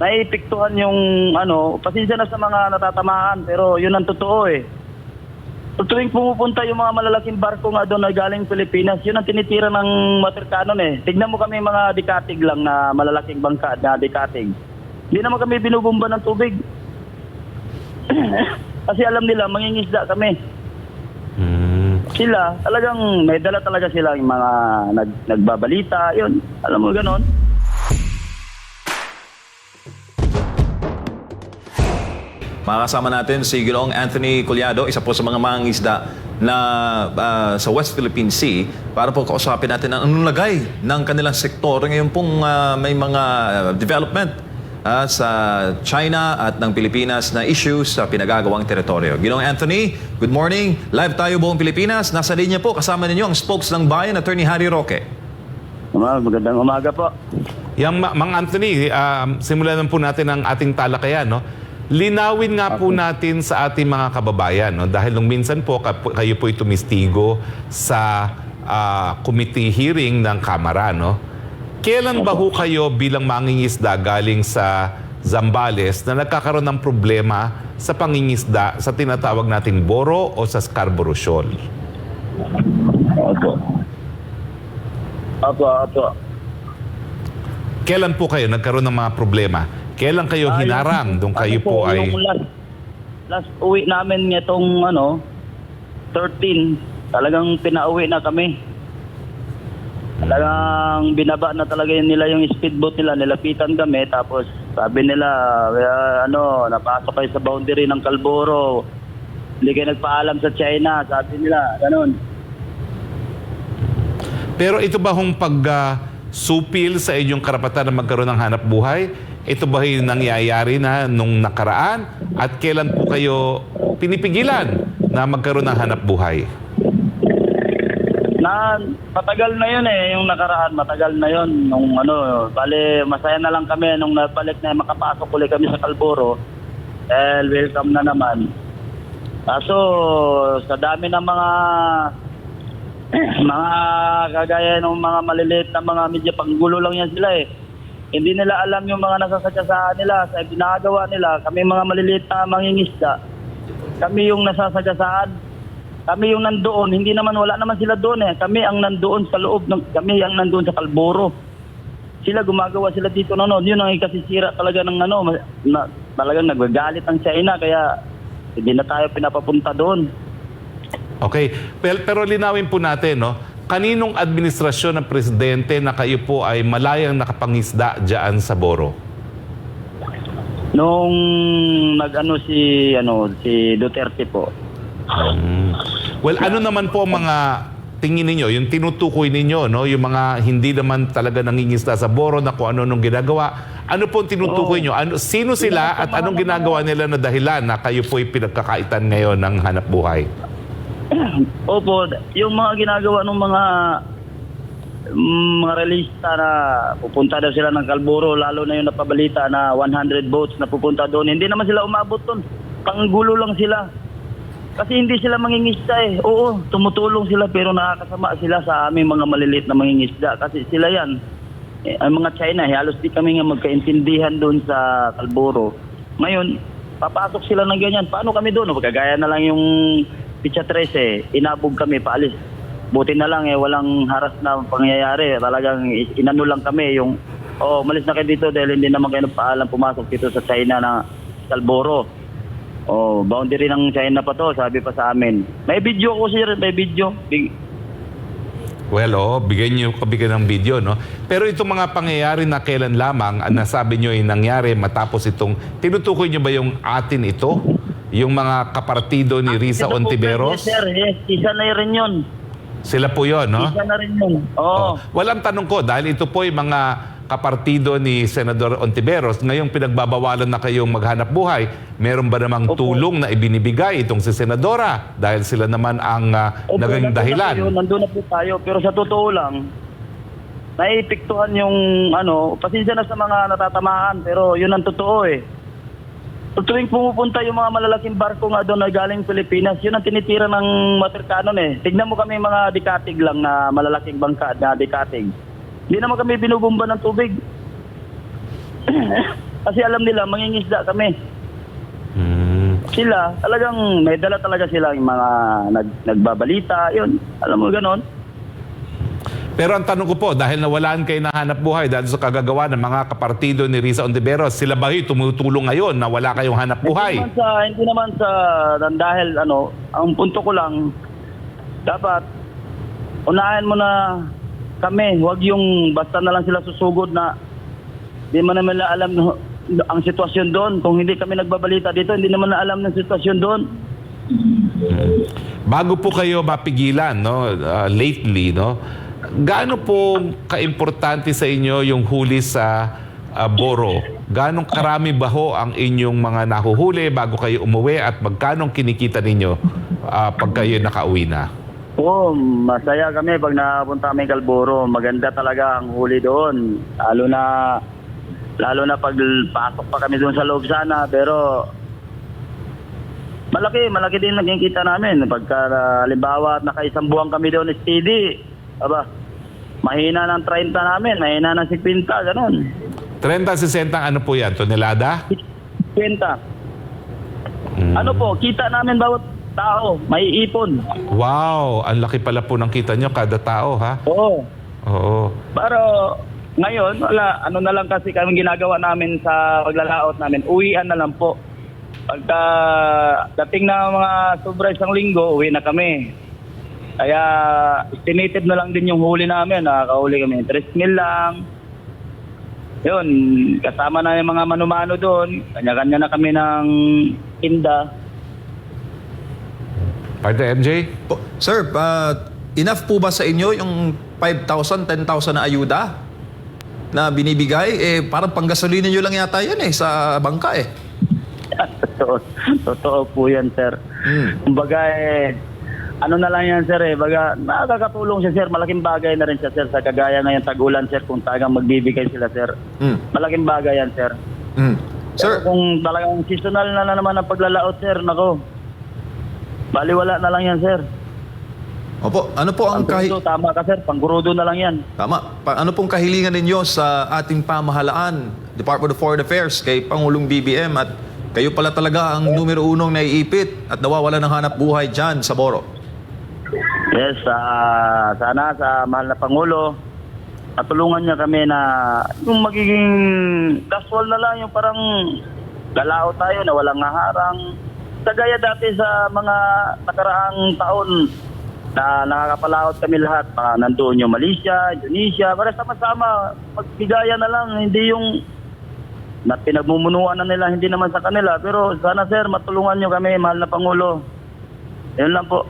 naiipektuhan yung ano, pasensya na sa mga natatamaan, pero yun ang totoo eh. So, tuwing pumupunta yung mga malalaking barko nga doon na galing Pilipinas, yun ang tinitira ng Watercanon eh. Tignan mo kami mga dikatig lang na malalaking bangka na dikatig. Hindi naman kami binubumba ng tubig. Kasi alam nila, mangingisda kami. Hmm. Sila, talagang may dala talaga sila yung mga nag, nagbabalita, yun. Alam mo ganon. Makakasama natin si Ginoong Anthony Collado, isa po sa mga mangingisda na ah, sa West Philippine Sea para po kausapin natin ang anong lagay ng kanilang sektor. Ngayon pong ah, may mga ah, development ah, sa China at ng Pilipinas na issues sa pinagagawang teritoryo. Ginoong Anthony, good morning. Live tayo buong Pilipinas. Nasa linya po kasama ninyo ang spokes ng bayan, Attorney Harry Roque. Mga magandang umaga po. Yang Ma- Mang Anthony, um, simulan na po natin ang ating talakayan. No? Linawin nga po natin sa ating mga kababayan. No? Dahil nung minsan po, kayo po'y tumistigo sa ah, committee hearing ng Kamara. No? Kailan ba ho kayo bilang mangingisda galing sa Zambales na nagkakaroon ng problema sa pangingisda sa tinatawag nating Boro o sa Scarborough Shoal? Opo. Opo, opo. Kailan po kayo nagkaroon ng mga problema? Kailan kayo Ah, hinarang yung- doon kayo ano po ay... Yung last, last uwi namin itong ano, 13, talagang pinauwi na kami. Talagang binaba na talaga yun nila yung speedboat nila, nilapitan kami, tapos sabi nila, "Kaya, ano, napasok kayo sa boundary ng Kalboro, hindi kayo nagpaalam sa China, sabi nila, ganun. Pero ito ba hong pag ah, supil sa inyong karapatan na magkaroon ng hanap buhay? Ito ba yung nangyayari na nung nakaraan? At kailan po kayo pinipigilan na magkaroon ng hanap buhay? Na matagal na yun eh, yung nakaraan, matagal na yun. Nung ano, bali masaya na lang kami nung nabalik na makapasok ulit kami sa Kalboro. Eh, welcome na naman. Kaso, sa dami ng mga mga kagaya ng mga maliliit na mga media panggulo lang yan sila eh. Hindi nila alam yung mga nasasagasaan nila sa ginagawa nila. Kami mga maliliit na mangingisda. Kami yung nasasagasaan. Kami yung nandoon, hindi naman wala naman sila doon eh. Kami ang nandoon sa loob ng kami ang nandoon sa Kalboro. Sila gumagawa sila dito noon. Yun ang ikasisira talaga ng ano, na, talagang nagagalit ang China kaya hindi na tayo pinapapunta doon. Okay. Pero, pero linawin po natin, no? Kaninong administrasyon ng presidente na kayo po ay malayang nakapangisda dyan sa Boro? Nung nag-ano si ano si Duterte po. Mm. Well, ano naman po ang mga tingin ninyo, yung tinutukoy ninyo, no? yung mga hindi naman talaga nangingisda sa boro na kung ano nung ginagawa, ano po ang tinutukoy nyo? Ano, sino sila at anong ginagawa nila na dahilan na kayo po'y pinagkakaitan ngayon ng hanap buhay? Opo, yung mga ginagawa ng mga mm, mga realista na pupunta daw sila ng Kalburo, lalo na yung napabalita na 100 boats na pupunta doon. Hindi naman sila umabot doon. Panggulo lang sila. Kasi hindi sila mangingisda eh. Oo, tumutulong sila pero nakakasama sila sa aming mga maliliit na mangingisda. Kasi sila yan. Eh, ang mga China, eh, halos di kami nga magkaintindihan doon sa Kalburo. Ngayon, papasok sila ng ganyan. Paano kami doon? Kagaya na lang yung Picha 13, inabog kami paalis. Buti na lang eh, walang haras na pangyayari. Talagang inano lang kami yung, oh, malis na kayo dito dahil hindi naman kayo nagpaalam pumasok dito sa China na Kalboro. Oh, boundary ng China pa to, sabi pa sa amin. May video ko sir, may video. Big, Well, oo, bigyan nyo kabigyan ng video, no? Pero itong mga pangyayari na kailan lamang, ang nasabi nyo ay nangyari matapos itong, tinutukoy nyo ba yung atin ito? Yung mga kapartido ni Risa po, Ontiveros? Yes, sir, yes. Isa na rin yun. Sila po yon, no? Isa na rin yun. Oo. Oh. Walang tanong ko, dahil ito po ay mga kapartido ni Senador Ontiveros, ngayong pinagbabawalan na kayong maghanap buhay, meron ba namang Opo. tulong na ibinibigay itong si Senadora? Dahil sila naman ang ah, Opo, naging nandun na dahilan. tayo, nandun na po tayo. Pero sa totoo lang, naiipektuhan yung ano, pasensya na sa mga natatamaan, pero yun ang totoo eh. So, tuwing pumupunta yung mga malalaking barko nga doon na galing Pilipinas, yun ang tinitira ng Watercanon eh. Tignan mo kami mga dikatig lang na malalaking bangka na dikatig. Hindi naman kami binubumba ng tubig. Kasi alam nila, mangingisda kami. Hmm. Sila, talagang may dala talaga sila yung mga nag, nagbabalita, yun. Alam mo, ganon. Pero ang tanong ko po, dahil nawalan kayo ng hanap buhay dahil sa kagagawa ng mga kapartido ni Risa Ontiveros, sila ba tumutulong ngayon na wala kayong hanap buhay? Hindi naman sa, hindi naman sa, dahil ano, ang punto ko lang, dapat, unahin mo na kami, wag yung basta na lang sila susugod na di man naman nila alam ang sitwasyon doon. Kung hindi kami nagbabalita dito, hindi naman na alam ng sitwasyon doon. Bago po kayo mapigilan, no, uh, lately, no, gaano po kaimportante sa inyo yung huli sa uh, Boro? Gaano karami ba ho ang inyong mga nahuhuli bago kayo umuwi at magkano kinikita ninyo uh, pag kayo nakauwi na? Oo, masaya kami pag napunta kami Kalboro. Maganda talaga ang huli doon. Lalo na lalo na pag pasok pa kami doon sa loob sana. Pero malaki, malaki din nakikita namin. Pagka uh, halimbawa nakaisang buwan kami doon steady. Aba, mahina ng 30 namin, mahina ng 50, ganun. 30-60 ano po yan? Tonelada? 50. Mm. Ano po, kita namin bawat tao, may ipon. Wow, ang laki pala po ng kita nyo kada tao, ha? Oo. Oo. Pero ngayon, wala. Ano na lang kasi kami ginagawa namin sa paglalaot namin. Uwian na lang po. Pagka dating na mga sobra isang linggo, uwi na kami. Kaya estimated na lang din yung huli namin. Nakakahuli kami. 3 mil lang. Yun, kasama na yung mga manumano doon. Kanya-kanya na kami ng tinda. Partner MJ? Po, sir, uh, enough po ba sa inyo yung 5,000, 10,000 na ayuda na binibigay? Eh, parang panggasolina nyo lang yata yan eh, sa bangka eh. totoo, totoo po yan, sir. Hmm. Kumbaga eh, ano na lang yan sir eh, baga nakakatulong siya sir, malaking bagay na rin siya sir sa kagaya ngayon tag-ulan sir kung talagang magbibigay sila sir. Hmm. Malaking bagay yan sir. Hmm. Sir, Sir, kung talagang seasonal na, na naman ang paglalaot sir, nako. Baliwala na lang yan sir. opo, ano po ang kahi... Tama ka sir, panggurudo na lang yan. Tama. Pa- ano pong kahilingan ninyo sa ating pamahalaan, Department of Foreign Affairs, kay Pangulong BBM at kayo pala talaga ang numero unong naiipit at nawawala ng hanap buhay dyan sa Boro? Yes, ah, sana sa mahal na Pangulo, matulungan niya kami na yung magiging casual na lang, yung parang galao tayo na walang harang. Kagaya dati sa mga nakaraang taon na nakakapalaot kami lahat, mga nandoon yung Malaysia, Indonesia, para sama-sama, magbigayan na lang, hindi yung na pinagmumunuan na nila, hindi naman sa kanila. Pero sana sir, matulungan niyo kami, mahal na Pangulo. Yun lang po.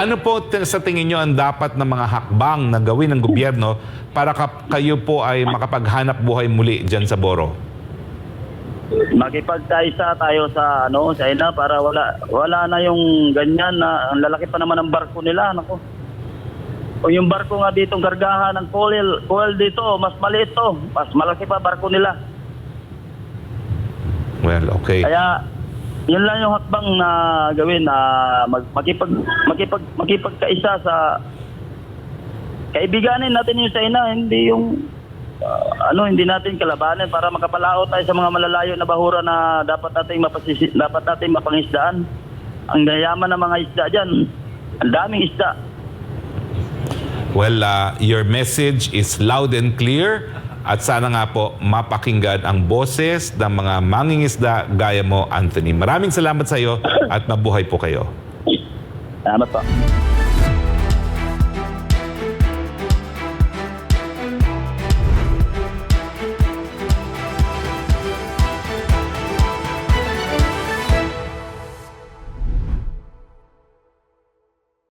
Ano po sa tingin nyo ang dapat na mga hakbang na gawin ng gobyerno para ka- kayo po ay makapaghanap buhay muli dyan sa Boro? makipagkaisa tayo sa ano sa ina para wala wala na yung ganyan na ang lalaki pa naman ng barko nila nako o yung barko nga dito gargahan ng coil coil dito mas maliit to mas malaki pa barko nila Well, okay. kaya yun lang yung hakbang na gawin na mag, makipag makipag makipagkaisa sa kaibiganin natin yung sa ina hindi yung ah, ano hindi natin kalabanin para makapalao tayo sa mga malalayo na bahura na dapat nating mapasisi, dapat nating mapangisdaan. Ang yayaman ng mga isda diyan. Ang daming isda. Well, uh, your message is loud and clear at sana nga po mapakinggan ang boses ng mga mangingisda gaya mo, Anthony. Maraming salamat sa iyo at mabuhay po kayo. Salamat po.